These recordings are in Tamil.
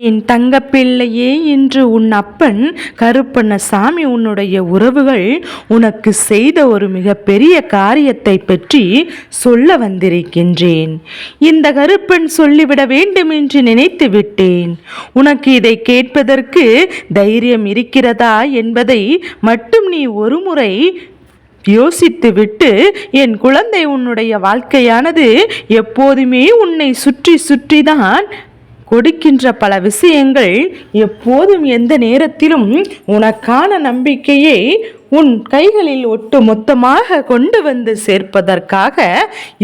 என் தங்கப்பிள்ளையே இன்று உன் அப்பன் கருப்பண்ணசாமி உன்னுடைய உறவுகள் உனக்கு செய்த ஒரு மிகப்பெரிய காரியத்தை பற்றி சொல்ல வந்திருக்கின்றேன். இந்த கருப்பன் சொல்லிவிட வேண்டும் என்று நினைத்து விட்டேன். உனக்கு இதை கேட்பதற்கு தைரியம் இருக்கிறதா என்பதை மட்டும் நீ ஒருமுறை யோசித்துவிட்டு என் குழந்தை உன்னுடைய வாழ்க்கையானது எப்போதுமே உன்னை சுற்றி சுற்றிதான் கொடுக்கின்ற பல விஷயங்கள் எப்போதும் எந்த நேரத்திலும் உனக்கான நம்பிக்கையை உன் கைகளில் ஒட்டு மொத்தமாக கொண்டு வந்து சேர்ப்பதற்காக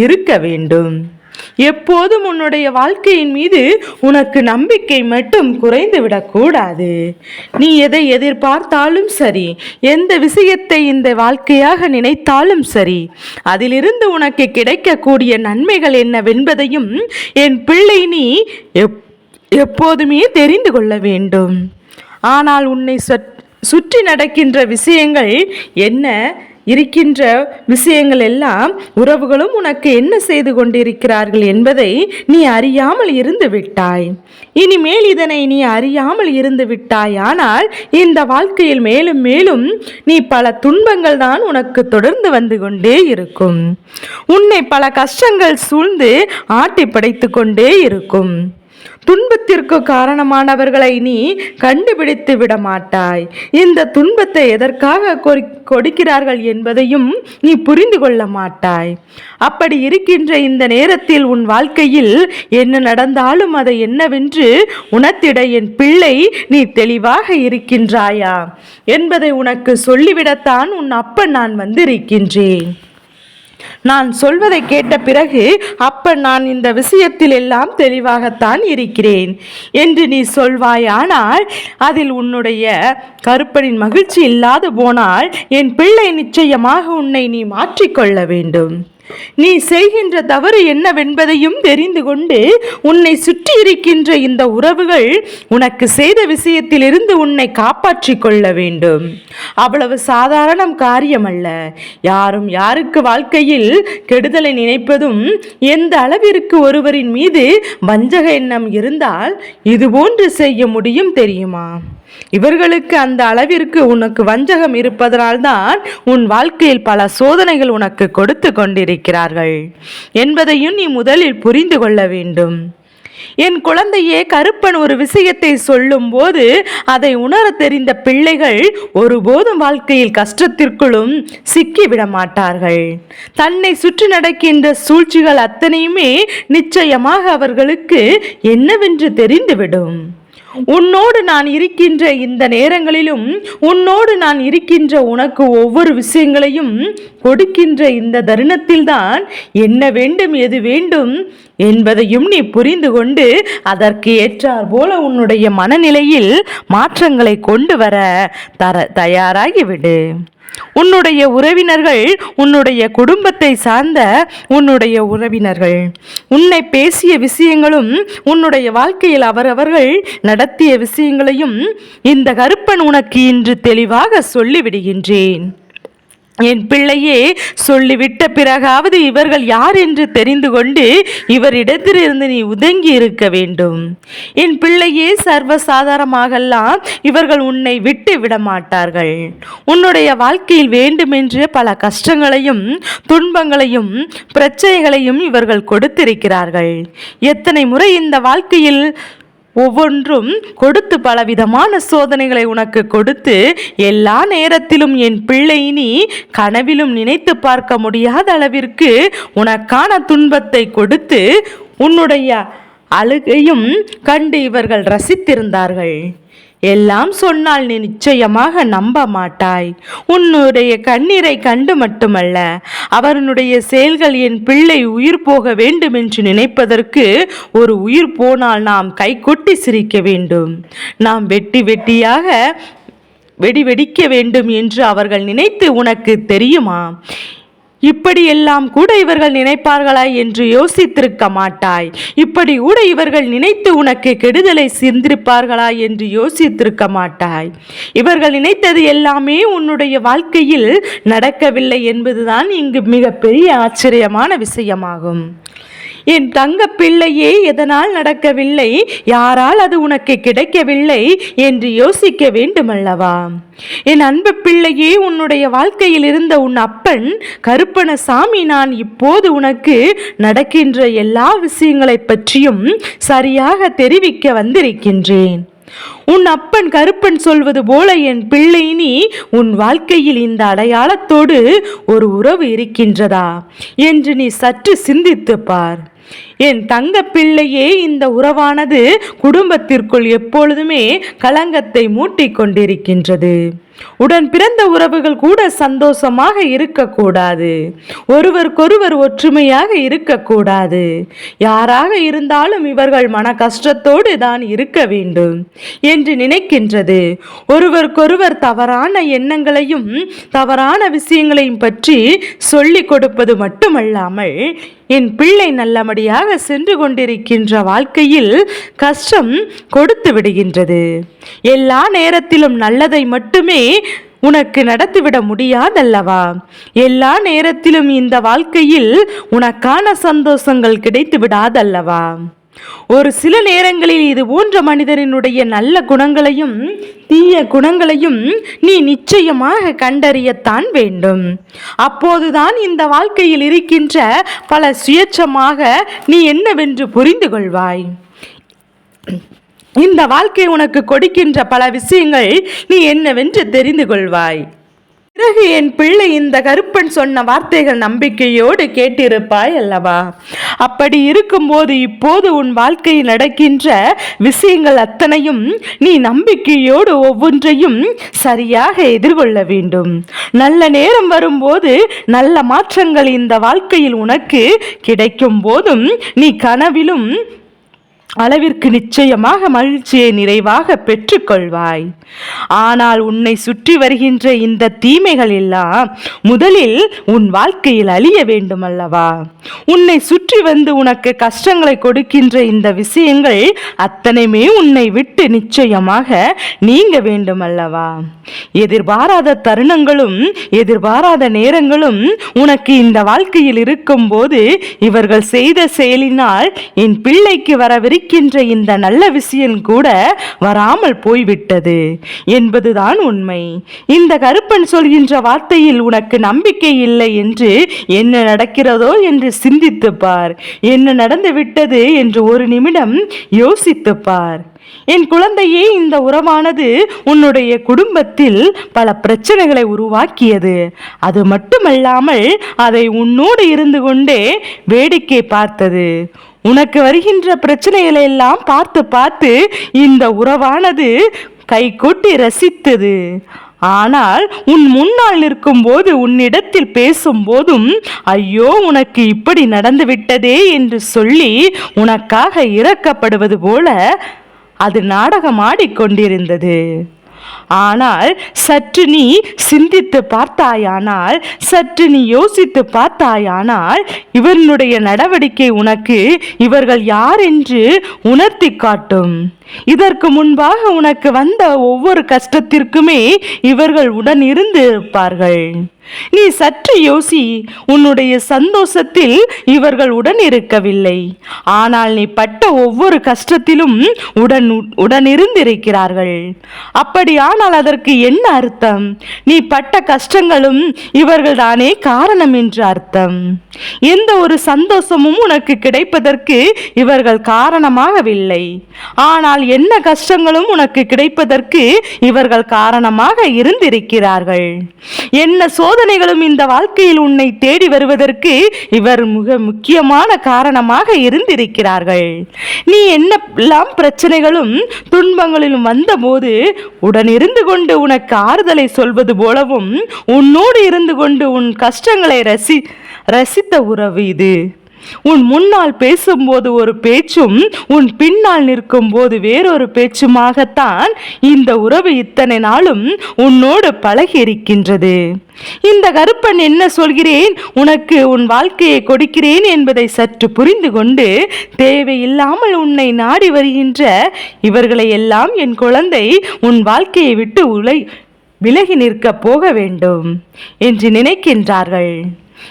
இருக்க வேண்டும். எப்போதும் உன்னுடைய வாழ்க்கையின் மீது உனக்கு நம்பிக்கை மட்டும் குறைந்து விடக்கூடாது. நீ எதை எதிர்பார்த்தாலும் சரி எந்த விஷயத்தை இந்த வாழ்க்கையாக நினைத்தாலும் சரி அதிலிருந்து உனக்கு கிடைக்கக்கூடிய நன்மைகள் என்னவென்பதையும் என் பிள்ளை நீ எப் எப்போதுமே தெரிந்து கொள்ள வேண்டும். ஆனால் உன்னை சுற்றி நடக்கின்ற விஷயங்கள் என்ன? இருக்கின்ற விஷயங்கள் எல்லாம் உறவுகளும் உனக்கு என்ன செய்து கொண்டிருக்கிறார்கள் என்பதை நீ அறியாமல் இருந்து விட்டாய். இனிமேல் இதனை நீ அறியாமல் இருந்து விட்டாய். ஆனால் இந்த வாழ்க்கையில் மேலும் மேலும் நீ பல துன்பங்கள் தான் உனக்கு தொடர்ந்து வந்து கொண்டே இருக்கும். உன்னை பல கஷ்டங்கள் சூழ்ந்து ஆட்டி படைத்து கொண்டே இருக்கும். துன்பத்திற்கு காரணமானவர்களை நீ கண்டுபிடித்து விட மாட்டாய் இந்த துன்பத்தை எதற்காக கொடுக்கிறார்கள் என்பதையும் நீ புரிந்து கொள்ள மாட்டாய். அப்படி இருக்கின்ற இந்த நேரத்தில் உன் வாழ்க்கையில் என்ன நடந்தாலும் அதை என்னவென்று உணர்த்திட என் பிள்ளை நீ தெளிவாக இருக்கின்றாயா. என்பதை உனக்கு சொல்லிவிடத்தான் உன் அப்பன் நான் வந்திருக்கின்றேன். நான் சொல்வதை கேட்ட பிறகு அப்ப நான் இந்த விஷயத்தில் எல்லாம் தெளிவாகத்தான் இருக்கிறேன். என்று நீ சொல்வாயானால் அதில் உன்னுடைய கருப்பனின் மகிழ்ச்சி இல்லாது போனால் என் பிள்ளை நிச்சயமாக உன்னை நீ மாற்றிக்கொள்ள வேண்டும். நீ செய்கின்ற தவறு என்னவென்பதையும் தெரிந்து கொண்டு உன்னை சுற்றி இருக்கின்ற இந்த உறவுகள் உனக்கு செய்த விஷயத்திலிருந்து உன்னை காப்பாற்றிக் கொள்ள வேண்டும். அவ்வளவு சாதாரணம் காரியமல்ல. யாரும் யாருக்கு வாழ்க்கையில் கெடுதலை நினைப்பதும் எந்த அளவிற்கு ஒருவரின் மீது வஞ்சக எண்ணம் இருந்தால் இதுபோன்று செய்ய முடியும் தெரியுமா? இவர்களுக்கு அந்த அளவிற்கு உனக்கு வஞ்சகம் இருப்பதனால்தான் உன் வாழ்க்கையில் பல சோதனைகள் உனக்கு கொடுத்து கொண்டிருக்கிறார்கள் என்பதையும் நீ முதலில் புரிந்து கொள்ள வேண்டும். என் குழந்தையே கருப்பன் ஒரு விஷயத்தை சொல்லும்போது அதை உணர தெரிந்த பிள்ளைகள் ஒருபோதும் வாழ்க்கையில் கஷ்டத்திற்குள்ளும் சிக்கிவிட மாட்டார்கள். தன்னை சுற்றி நடக்கின்ற சூழ்ச்சிகள் அத்தனையுமே நிச்சயமாக அவர்களுக்கு என்னவென்று தெரிந்துவிடும். உன்னோடு நான் இருக்கின்ற இந்த நேரங்களிலும் உன்னோடு நான் இருக்கின்ற உனக்கு ஒவ்வொரு விஷயங்களையும் கொடுக்கின்ற இந்த தருணத்தில்தான் என்ன வேண்டும் எது வேண்டும் என்பதையும் நீ புரிந்து கொண்டு அதற்கு ஏற்றார் போல உன்னுடைய மனநிலையில் மாற்றங்களை கொண்டு வர தர தயாராகிவிடு. உன்னுடைய உறவினர்கள் உன்னுடைய குடும்பத்தை சார்ந்த உன்னுடைய உறவினர்கள். உன்னை பேசிய விஷயங்களும் உன்னுடைய வாழ்க்கையில் அவரவர்கள் நடத்திய விஷயங்களையும் இந்த கருப்பன் உனக்கு இன்று தெளிவாக சொல்லிவிடுகின்றேன். என் பிள்ளையே சொல்லிவிட்ட பிறகாவது இவர்கள் யார் என்று தெரிந்து கொண்டு இவரிடத்திலிருந்து நீ உதங்கி இருக்க வேண்டும். என் பிள்ளையே சர்வசாதாரணமாகலாம் இவர்கள் உன்னை விட்டு விட மாட்டார்கள் உன்னுடைய வாழ்க்கையில் வேண்டுமென்று பல கஷ்டங்களையும் துன்பங்களையும் பிரச்சனைகளையும் இவர்கள் கொடுத்திருக்கிறார்கள். எத்தனை முறை இந்த வாழ்க்கையில் ஒவ்வொன்றும் கொடுத்து பலவிதமான சோதனைகளை உனக்கு கொடுத்து எல்லா நேரத்திலும் என் பிள்ளை நீ கனவிலும் நினைத்து பார்க்க முடியாத அளவிற்கு உனக்கான துன்பத்தை கொடுத்து உன்னுடைய அழுகையும் கண்டு இவர்கள் ரசித்திருந்தார்கள். எல்லாம் சொன்னால் நீ நிச்சயமாக நம்ப மாட்டாய். உன்னுடைய கண்ணீரை கண்டு மட்டுமல்ல அவனுடைய செயல்கள் என் பிள்ளை உயிர் போக வேண்டும் என்று நினைப்பதற்கு ஒரு உயிர் போனால் நாம் கைகொட்டி சிரிக்க வேண்டும். நாம் வெட்டி வெட்டியாக வெடி வெடிக்க வேண்டும் என்று அவர்கள் நினைத்து உனக்கு தெரியுமா? இப்படியெல்லாம் கூட இவர்கள் நினைப்பார்களா என்று யோசித்திருக்க மாட்டாய். இப்படி கூட இவர்கள் நினைத்து உனக்கு கெடுதலை சிந்திருப்பார்களா என்று யோசித்திருக்க மாட்டாய். இவர்கள் நினைத்தது எல்லாமே உன்னுடைய வாழ்க்கையில் நடக்கவில்லை என்பதுதான் இங்கு மிகப்பெரிய ஆச்சரியமான விஷயமாகும். என் தங்க பிள்ளையே எதனால் நடக்கவில்லை? யாரால் அது உனக்கு கிடைக்கவில்லை? என்று யோசிக்க வேண்டுமல்லவா? என் அன்பு பிள்ளையே உன்னுடைய வாழ்க்கையில் இருந்த உன் அப்பன் கருப்பணசாமி நான் இப்போது உனக்கு நடக்கின்ற எல்லா விஷயங்களை பற்றியும் சரியாக தெரிவிக்க வந்திருக்கின்றேன். உன் அப்பன் கருப்பன் சொல்வது போல என் பிள்ளை நீ உன் வாழ்க்கையில் இந்த அடையாளத்தோடு ஒரு உறவு இருக்கின்றதா? என்று நீ சற்று சிந்தித்துப் பார். என் தங்க பிள்ளையே இந்த உறவானது குடும்பத்திற்குள் எப்பொழுதுமே களங்கத்தை மூட்டிக் கொண்டிருக்கின்றது உடன் பிறந்த உறவுகள் கூட சந்தோஷமாக இருக்கக்கூடாது. ஒருவருக்கொருவர் ஒற்றுமையாக இருக்கக்கூடாது. யாராக இருந்தாலும் இவர்கள் மன கஷ்டத்தோடு தான் இருக்க வேண்டும் என்று நினைக்கின்றது. ஒருவருக்கொருவர் தவறான எண்ணங்களையும் தவறான விஷயங்களையும் பற்றி சொல்லிக் கொடுப்பது மட்டுமல்லாமல் என் பிள்ளை நல்லபடியாக சென்று கொண்டிருக்கின்ற வாழ்க்கையில் கஷ்டம் கொடுத்து விடுகின்றது. எல்லா நேரத்திலும் நல்லதை மட்டுமே உனக்கு நடத்திவிட முடியாதல்லவா? எல்லா நேரத்திலும் இந்த வாழ்க்கையில் உனக்கான சந்தோஷங்கள் கிடைத்து விடாதல்லவா? ஒரு சில நேரங்களில் இது போன்ற மனிதரினுடைய நல்ல குணங்களையும் தீய குணங்களையும் நீ நிச்சயமாக கண்டறியத்தான் வேண்டும். அப்போதுதான் இந்த வாழ்க்கையில் இருக்கின்ற பல சுயேட்சமாக நீ என்னவென்று புரிந்து கொள்வாய் இந்த வாழ்க்கை உனக்கு கொடுக்கின்ற பல விஷயங்கள் நீ என்னவென்று தெரிந்து கொள்வாய். பிறகு என் பிள்ளை இந்த கருப்பன் சொன்ன வார்த்தைகள் நம்பிக்கையோடு கேட்டிருப்பாய் அல்லவா? அப்படி இருக்கும்போது இப்போது உன் வாழ்க்கையில் நடக்கின்ற விஷயங்கள் அத்தனையும் நீ நம்பிக்கையோடு ஒவ்வொன்றையும் சரியாக எதிர்கொள்ள வேண்டும். நல்ல நேரம் வரும்போது நல்ல மாற்றங்கள் இந்த வாழ்க்கையில் உனக்கு கிடைக்கும் போதும் நீ கனவிலும் அளவிற்கு நிச்சயமாக மகிழ்ச்சியை நிறைவாக பெற்றுக்கொள்வாய். ஆனால் உன்னை சுற்றி வருகின்ற இந்த தீமைகள் எல்லாம் முதலில் உன் வாழ்க்கையில் அழிய வேண்டும் அல்லவா உன்னை சுற்றி வந்து உனக்கு கஷ்டங்களை கொடுக்கின்ற இந்த விஷயங்கள் அத்தனையுமே உன்னை விட்டு நிச்சயமாக நீங்க வேண்டும் அல்லவா எதிர்பாராத தருணங்களும் எதிர்பாராத நேரங்களும் உனக்கு இந்த வாழ்க்கையில் இருக்கும்போது இவர்கள் செய்த செயலினால் என் பிள்ளைக்கு இருக்கின்ற இந்த நல்ல விஷயம் கூட வராமல் போய்விட்டது என்பதுதான் உண்மை. இந்த கருப்பன் சொல்கின்ற வார்த்தையில் உனக்கு நம்பிக்கை இல்லை என்று என்ன நடக்கிறதோ என்று சிந்தித்து பார். என்ன நடந்து விட்டது என்று ஒரு நிமிடம் யோசித்து பார். என் குழந்தையே இந்த உறவானது உன்னுடைய குடும்பத்தில் பல பிரச்சனைகளை உருவாக்கியது. அது மட்டுமல்லாமல் அதை உன்னோடு இருந்து கொண்டே வேடிக்கை பார்த்தது. உனக்கு வருகின்ற பிரச்சனைகளை எல்லாம் பார்த்து பார்த்து இந்த உறவானது கைகொட்டி ரசித்தது. ஆனால் உன் முன்னால் நிற்கும்போது உன்னிடத்தில் பேசும்போதும் ஐயோ உனக்கு இப்படி நடந்துவிட்டதே என்று சொல்லி உனக்காக இறக்கப்படுவது போல அது நாடகமாடிக்கொண்டிருந்தது ஆனால் சற்று நீ சிந்தித்து பார்த்தாயானால் சற்று நீ யோசித்து பார்த்தாயானால் இவனுடைய நடவடிக்கை உனக்கு இவர்கள் யார் என்று உணர்த்தி காட்டும். இதற்கு முன்பாக உனக்கு வந்த ஒவ்வொரு கஷ்டத்திற்குமே இவர்கள் உடன் இருந்து இருப்பார்கள் நீ சற்று யோசி உன்னுடைய சந்தோஷத்தில் இவர்கள் உடன் இருக்கவில்லை ஆனால் நீ பட்ட ஒவ்வொரு கஷ்டத்திலும் உடன் உடன் இருந்திருக்கிறார்கள் ஆனால் அதற்கு என்ன அர்த்தம்? நீ பட்ட கஷ்டங்களும் இவர்கள் தானே காரணம் என்று அர்த்தம். எந்த ஒரு சந்தோஷமும் உனக்கு கிடைப்பதற்கு இவர்கள் காரணமாகவில்லை. ஆனால் என்ன கஷ்டங்களும் உனக்கு கிடைப்பதற்கு இவர்கள் காரணமாக இருந்திருக்கிறார்கள். என்ன சோதனைகளும் இந்த வாழ்க்கையில் உன்னை தேடி வருவதற்கு இவர் மிக முக்கியமான காரணமாக இருந்திருக்கிறார்கள். நீ என்னெல்லாம் பிரச்சனைகளும் துன்பங்களிலும் வந்தபோது உடனிருந்து இருந்து கொண்டு உனக்கு ஆறுதலை சொல்வது போலவும் உன்னோடு இருந்து கொண்டு உன் கஷ்டங்களை ரசி ரசித்த உறவு இது. உன் முன்னால் பேசும்போது ஒரு பேச்சும் உன் பின்னால் நிற்கும் போது வேறொரு பேச்சுமாகத்தான் இந்த உறவு இத்தனை நாளும் உன்னோடு பழகி இருக்கின்றது. இந்த கருப்பன் என்ன சொல்கிறேன்? உனக்கு உன் வாழ்க்கையை கொடுக்கிறேன் என்பதை சற்று புரிந்து கொண்டு தேவையில்லாமல் உன்னை நாடி வருகின்ற இவர்களை எல்லாம் என் குழந்தை உன் வாழ்க்கையை விட்டு உலை விலகி நிற்க போக வேண்டும் என்று நினைக்கின்றார்கள்.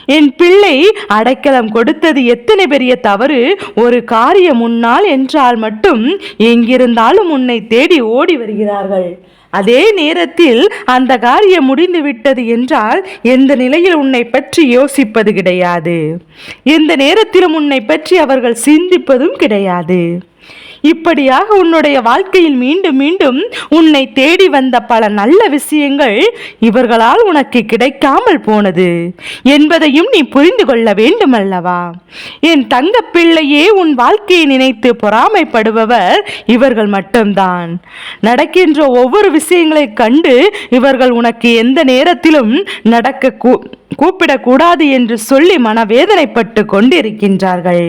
என் பிள்ளை அடைக்கலம் கொடுத்தது எத்தனை பெரிய தவறு? ஒரு காரியம் முன்னால் என்றால் மட்டும் எங்கிருந்தாலும் உன்னை தேடி ஓடி வருகிறார்கள். அதே நேரத்தில் அந்த காரியம் முடிந்து விட்டது என்றால் எந்த நிலையில் உன்னை பற்றி யோசிப்பது கிடையாது. எந்த நேரத்திலும் உன்னை பற்றி அவர்கள் சிந்திப்பதும் கிடையாது. இப்படியாக உன்னுடைய வாழ்க்கையில் மீண்டும் மீண்டும் உன்னை தேடி வந்த பல நல்ல விஷயங்கள் இவர்களால் உனக்கு கிடைக்காமல் போனது என்பதையும் நீ புரிந்து கொள்ள வேண்டும் அல்லவா என் தங்க பிள்ளையே உன் வாழ்க்கையை நினைத்து பொறாமைப்படுபவர் இவர்கள் மட்டும்தான். நடக்கின்ற ஒவ்வொரு விஷயங்களை கண்டு இவர்கள் உனக்கு எந்த நேரத்திலும் நடக்க கூப்பிடக்கூடாது என்று சொல்லி மனவேதனைப்பட்டு கொண்டிருக்கின்றார்கள்.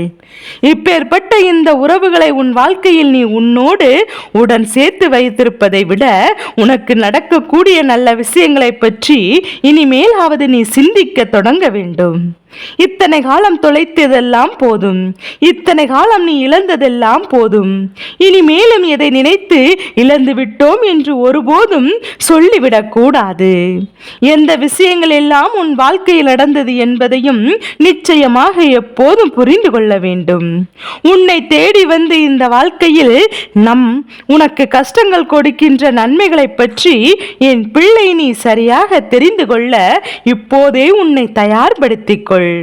இப்பேற்பட்ட இந்த உறவுகளை உன் வாழ்க்கையில் நீ உன்னோடு உடன் சேர்த்து வைத்திருப்பதை விட உனக்கு நடக்கக்கூடிய நல்ல விஷயங்களை பற்றி இனிமேலாவது நீ சிந்திக்க தொடங்க வேண்டும். இத்தனை காலம் தொலைத்ததெல்லாம் போதும். இத்தனை காலம் நீ இழந்ததெல்லாம் போதும். இனி மேலும் எதை நினைத்து இழந்து விட்டோம் என்று ஒருபோதும் சொல்லிவிடக் கூடாது. எந்த விஷயங்கள் எல்லாம் உன் வாழ்க்கையில் நடந்தது என்பதையும் நிச்சயமாக எப்போதும் புரிந்து கொள்ள வேண்டும். உன்னை தேடி வந்து இந்த வாழ்க்கையில் நம் உனக்கு கஷ்டங்கள் கொடுக்கின்ற நன்மைகளை பற்றி என் பிள்ளை நீ சரியாக தெரிந்து கொள்ள இப்போதே உன்னை தயார்படுத்திக் கொள். கொள்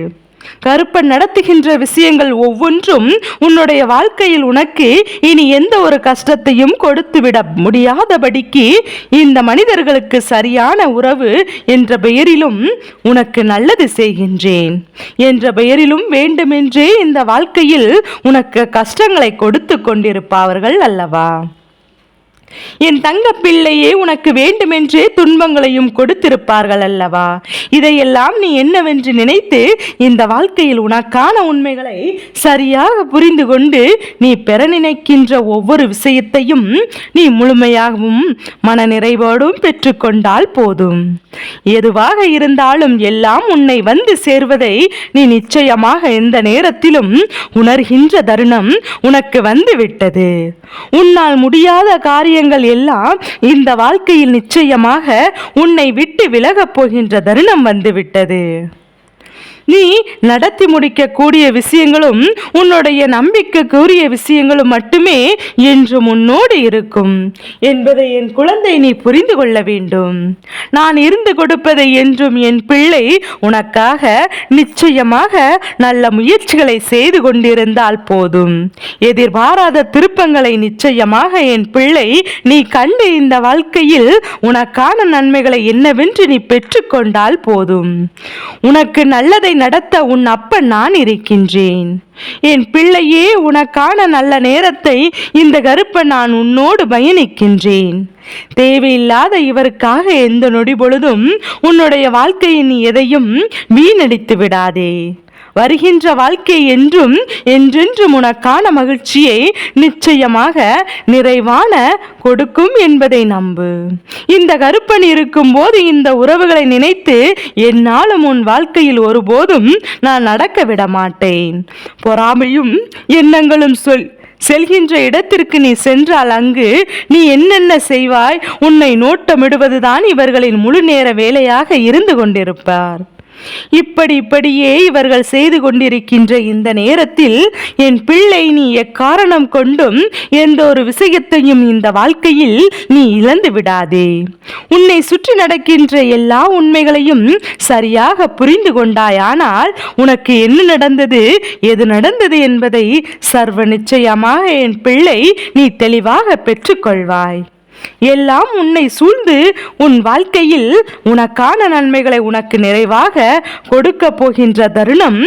கருப்பன் நடத்துகின்ற விஷயங்கள் ஒவ்வொன்றும் உன்னுடைய வாழ்க்கையில் உனக்கு இனி எந்த ஒரு கஷ்டத்தையும் கொடுத்துவிட முடியாதபடிக்கு இந்த மனிதர்களுக்கு சரியான உறவு என்ற பெயரிலும் உனக்கு நல்லது செய்கின்றேன். என்ற பெயரிலும் வேண்டுமென்றே இந்த வாழ்க்கையில் உனக்கு கஷ்டங்களை கொடுத்து கொண்டிருப்பவர்கள் அல்லவா? என் தங்க பிள்ளையே உனக்கு வேண்டுமென்றே துன்பங்களையும் கொடுத்திருப்பார்கள் அல்லவா? இதையெல்லாம் நீ என்னவென்று நினைத்து இந்த வாழ்க்கையில் உனக்கான உண்மைகளை சரியாக புரிந்து கொண்டு நீ பெற நினைக்கின்ற ஒவ்வொரு விஷயத்தையும் நீ முழுமையாகவும் மன நிறைவோடும் பெற்றுக்கொண்டால் போதும். எதுவாக இருந்தாலும் எல்லாம் உன்னை வந்து சேர்வதை நீ நிச்சயமாக எந்த நேரத்திலும் உணர்கின்ற தருணம் உனக்கு வந்து விட்டது உன்னால் முடியாத காரியங்கள் எல்லாம் இந்த வாழ்க்கையில் நிச்சயமாக உன்னை விட்டு விலகப் போகின்ற தருணம் வந்துவிட்டது. நீ நடத்தி முடிக்கக்கூடிய விஷயங்களும் உன்னுடைய நம்பிக்கைக்குரிய விஷயங்களும் மட்டுமே என்று முன்னோடு இருக்கும். என்பதை என் குழந்தை நீ புரிந்து கொள்ள வேண்டும். நான் இருந்து கொடுப்பதை என்றும் என் பிள்ளை உனக்காக நிச்சயமாக நல்ல முயற்சிகளை செய்து கொண்டிருந்தால் போதும். எதிர்பாராத திருப்பங்களை நிச்சயமாக என் பிள்ளை நீ கண்டு இந்த வாழ்க்கையில் உனக்கான நன்மைகளை என்னவென்று நீ பெற்றுக்கொண்டால் போதும். உனக்கு நல்லதை நடத்த உன் அப்பன் நான் இருக்கின்றேன். என் பிள்ளையே உனக்கான நல்ல நேரத்தை இந்த கருப்பை நான் உன்னோடு பயணிக்கின்றேன். தேவையில்லாத இவருக்காக எந்த நொடி பொழுதும் உன்னுடைய வாழ்க்கையின் எதையும் வீணடித்து விடாதே. வருகின்ற வாழ்க்கை என்றும் என்றென்றும் உனக்கான மகிழ்ச்சியை நிச்சயமாக நிறைவான கொடுக்கும் என்பதை நம்பு. இந்த கருப்பன் இருக்கும் போது இந்த உறவுகளை நினைத்து என்னாலும் உன் வாழ்க்கையில் ஒருபோதும் நான் நடக்க விட மாட்டேன். பொறாமையும் எண்ணங்களும் சொல் செல்கின்ற இடத்திற்கு நீ சென்றால் அங்கு நீ என்னென்ன செய்வாய்? உன்னை நோட்டமிடுவதுதான் இவர்களின் முழு நேர வேலையாக இருந்து கொண்டிருப்பார். இப்படி இப்படியே இவர்கள் செய்து கொண்டிருக்கின்ற இந்த நேரத்தில் என் பிள்ளை நீ எக்காரணம் கொண்டும் எந்த ஒரு விஷயத்தையும் இந்த வாழ்க்கையில் நீ இழந்து விடாதே. உன்னை சுற்றி நடக்கின்ற எல்லா உண்மைகளையும் சரியாக புரிந்து கொண்டாயானால் உனக்கு என்ன நடந்தது எது நடந்தது என்பதை சர்வ நிச்சயமாக என் பிள்ளை நீ தெளிவாக பெற்றுக்கொள்வாய். எல்லாம் உன்னை சூழ்ந்து உன் வாழ்க்கையில் உனக்கான நன்மைகளை உனக்கு நிறைவாக கொடுக்க போகின்ற தருணம்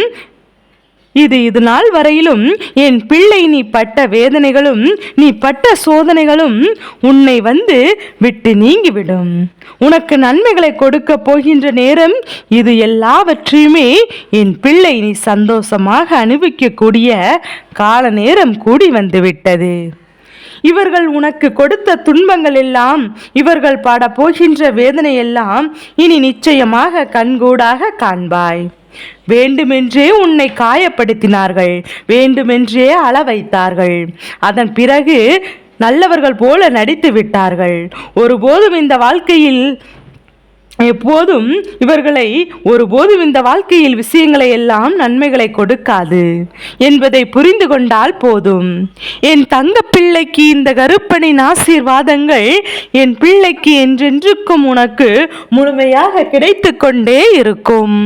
இது இது நாள் வரையிலும் என் பிள்ளை நீ பட்ட வேதனைகளும் நீ பட்ட சோதனைகளும் உன்னை வந்து விட்டு நீங்கிவிடும். உனக்கு நன்மைகளை கொடுக்க போகின்ற நேரம் இது எல்லாவற்றையுமே என் பிள்ளை நீ சந்தோஷமாக அனுபவிக்கக்கூடிய கால நேரம் கூடி வந்து விட்டது. இவர்கள் உனக்கு கொடுத்த துன்பங்கள் எல்லாம் இவர்கள் பாடப்போகின்ற வேதனை எல்லாம் இனி நிச்சயமாக கண்கூடாக காண்பாய். வேண்டுமென்றே உன்னை காயப்படுத்தினார்கள் வேண்டுமென்றே அள வைத்தார்கள் அதன் பிறகு நல்லவர்கள் போல நடித்து விட்டார்கள் ஒருபோதும் இந்த வாழ்க்கையில் எப்போதும் இவர்களை ஒருபோதும் இந்த வாழ்க்கையில் விஷயங்களை எல்லாம் நன்மைகளை கொடுக்காது என்பதை புரிந்து கொண்டால் போதும். என் தங்க பிள்ளைக்கு இந்த கருப்பனின் ஆசீர்வாதங்கள் என் பிள்ளைக்கு என்றென்றுக்கும் உனக்கு முழுமையாக கிடைத்து கொண்டே இருக்கும்.